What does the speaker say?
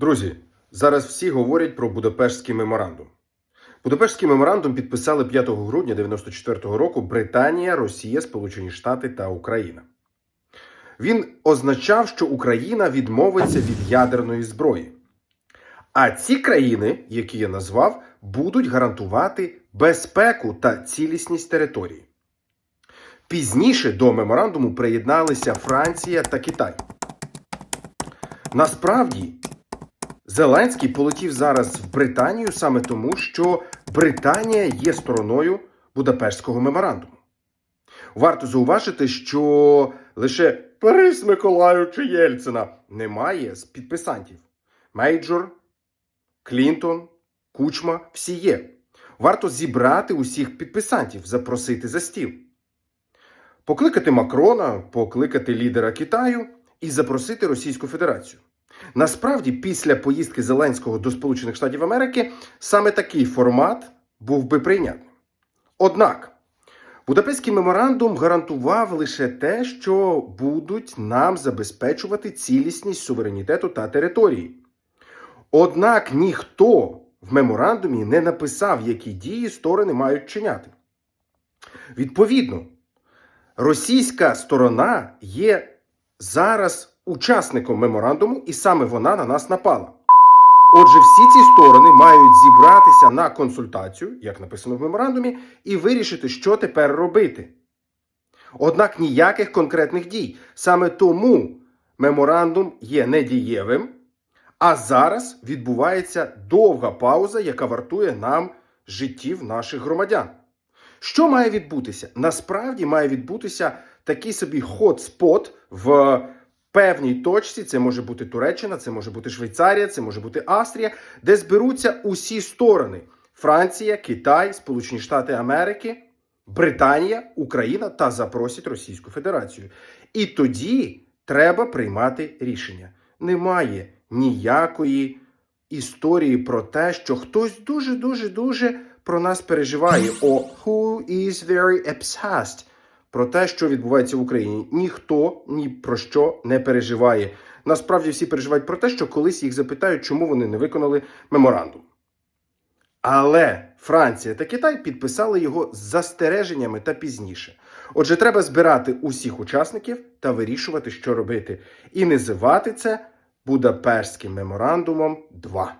Друзі, зараз всі говорять про Будапештський меморандум. Будапештський меморандум підписали 5 грудня 94-го року Британія, Росія, Сполучені Штати та Україна. Він означав, що Україна відмовиться від ядерної зброї. А ці країни, які я назвав, будуть гарантувати безпеку та цілісність території. Пізніше до меморандуму приєдналися Франція та Китай. Насправді, Зеленський полетів зараз в Британію саме тому, що Британія є стороною Будапештського меморандуму. Варто зауважити, що лише Борис Миколайовича Єльцина немає з підписантів. Мейджор, Клінтон, Кучма всі є. Варто зібрати усіх підписантів, запросити за стіл. Покликати Макрона, покликати лідера Китаю і запросити Російську Федерацію. Насправді, після поїздки Зеленського до Сполучених Штатів Америки саме такий формат був би прийнятним. Однак, Будапештський меморандум гарантував лише те, що будуть нам забезпечувати цілісність суверенітету та території. Однак ніхто в меморандумі не написав, які дії сторони мають чиняти. Відповідно, російська сторона є зараз учасником меморандуму, і саме вона на нас напала. Отже, всі ці сторони мають зібратися на консультацію, як написано в меморандумі, і вирішити, що тепер робити. Однак ніяких конкретних дій. Саме тому меморандум є недієвим, а зараз відбувається довга пауза, яка вартує нам життів наших громадян. Що має відбутися? Насправді має відбутися такий собі хот-спот в певній точці. Це може бути Туреччина, це може бути Швейцарія, це може бути Австрія, де зберуться усі сторони: Франція, Китай, Сполучені Штати Америки, Британія, Україна та запросять Російську Федерацію. І тоді треба приймати рішення. Немає ніякої історії про те, що хтось дуже дуже дуже про нас переживає. О, who is very obsessed про те, що відбувається в Україні. Ніхто ні про що не переживає. Насправді всі переживають про те, що колись їх запитають, чому вони не виконали меморандум. Але Франція та Китай підписали його з застереженнями та пізніше. Отже, треба збирати усіх учасників та вирішувати, що робити, і називати це Будапештським меморандумом 2.